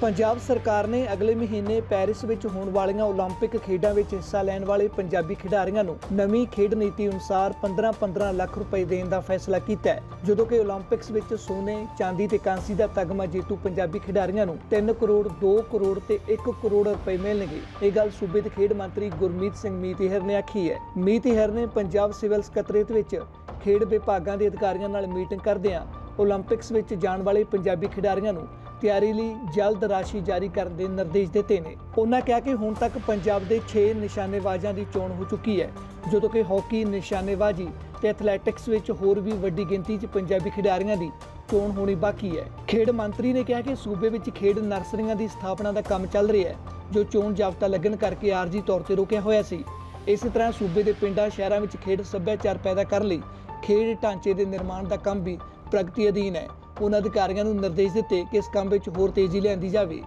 ਪੰਜਾਬ ਸਰਕਾਰ ਨੇ ਅਗਲੇ ਮਹੀਨੇ ਪੈਰਿਸ ਵਿੱਚ ਹੋਣ ਵਾਲੀਆਂ 올림픽 ਖੇਡਾਂ ਵਿੱਚ ਹਿੱਸਾ ਲੈਣ ਵਾਲੇ ਪੰਜਾਬੀ ਖਿਡਾਰੀਆਂ ਨੂੰ ਨਵੀਂ ਖੇਡ ਨੀਤੀ ਅਨੁਸਾਰ 15-15 ਲੱਖ ਰੁਪਏ ਦੇਣ ਦਾ ਫੈਸਲਾ ਕੀਤਾ ਹੈ। ਜਦੋਂ ਕਿ 올림픽ਸ ਵਿੱਚ ਸੋਨੇ, ਚਾਂਦੀ ਤੇ ਕਾਂਸੀ ਦਾ ਤਗਮਾ ਜੇਤੂ ਪੰਜਾਬੀ ਖਿਡਾਰੀਆਂ ਨੂੰ 3 ਕਰੋੜ, 2 ਕਰੋੜ ਤੇ 1 ਕਰੋੜ ਰੁਪਏ ਮਿਲਣਗੇ। ਇਹ ਗੱਲ ਸੂਬੇ ਦੇ ਖੇਡ ਮੰਤਰੀ ਗੁਰਮੀਤ ਸਿੰਘ ਮੀਤੀਹਰ ਨੇ ਆਖੀ ਹੈ। ਮੀਤੀਹਰ ਨੇ ਪੰਜਾਬ ਸਿਵਲ ਸਕੱਤਰੇਤ ਵਿੱਚ ਖੇਡ ਵਿਭਾਗਾਂ ਦੇ ਅਧਿਕਾਰੀਆਂ ਨਾਲ ਮੀਟਿੰਗ ਕਰਦਿਆਂ ਓਲੰਪਿਕਸ ਵਿੱਚ ਜਾਣ ਵਾਲੇ ਪੰਜਾਬੀ ਖਿਡਾਰੀਆਂ ਨੂੰ ਤਿਆਰੀ ਲਈ ਜਲਦ ਰਾਸ਼ੀ ਜਾਰੀ ਕਰਨ ਦੇ ਨਿਰਦੇਸ਼ ਦਿੱਤੇ ਨੇ। ਉਹਨਾਂ ਕਿਹਾ ਕਿ ਹੁਣ ਤੱਕ ਪੰਜਾਬ ਦੇ 6 ਨਿਸ਼ਾਨੇਬਾਜ਼ਾਂ ਦੀ ਚੋਣ ਹੋ ਚੁੱਕੀ ਹੈ, ਜਦੋਂ ਕਿ ਹਾਕੀ ਨਿਸ਼ਾਨੇਬਾਜ਼ੀ ਤੇ ਐਥਲੈਟਿਕਸ ਵਿੱਚ ਹੋਰ ਵੀ ਵੱਡੀ ਗਿਣਤੀ 'ਚ ਪੰਜਾਬੀ ਖਿਡਾਰੀਆਂ ਦੀ ਚੋਣ ਹੋਣੀ ਬਾਕੀ ਹੈ। ਖੇਡ ਮੰਤਰੀ ਨੇ ਕਿਹਾ ਕਿ ਸੂਬੇ ਵਿੱਚ ਖੇਡ ਨਰਸਰੀਆਂ ਦੀ ਸਥਾਪਨਾ ਦਾ ਕੰਮ ਚੱਲ ਰਿਹਾ ਹੈ, ਜੋ ਚੋਣ ਜਾਬਤਾ ਲੱਗਣ ਕਰਕੇ ਆਰਜੀ ਤੌਰ ਤੇ ਰੁਕਿਆ ਹੋਇਆ ਸੀ। ਇਸੇ ਤਰ੍ਹਾਂ ਸੂਬੇ ਦੇ ਪਿੰਡਾਂ, ਸ਼ਹਿਰਾਂ ਵਿੱਚ ਖੇਡ ਸੱਭਿਆਚਾਰ ਪੈਦਾ ਕਰਨ ਲਈ ਖੇਡ ਢਾਂਚੇ ਦੇ ਨਿਰਮਾਣ ਦਾ ਕੰਮ ਵੀ ਪ੍ਰਗਤੀ ਅਧੀਨ ਹੈ। ਉਹਨਾਂ ਅਧਿਕਾਰੀਆਂ ਨੂੰ ਨਿਰਦੇਸ਼ ਦਿੱਤੇ ਕਿ ਇਸ ਕੰਮ ਵਿੱਚ ਹੋਰ ਤੇਜ਼ੀ ਲਿਆਂਦੀ ਜਾਵੇ।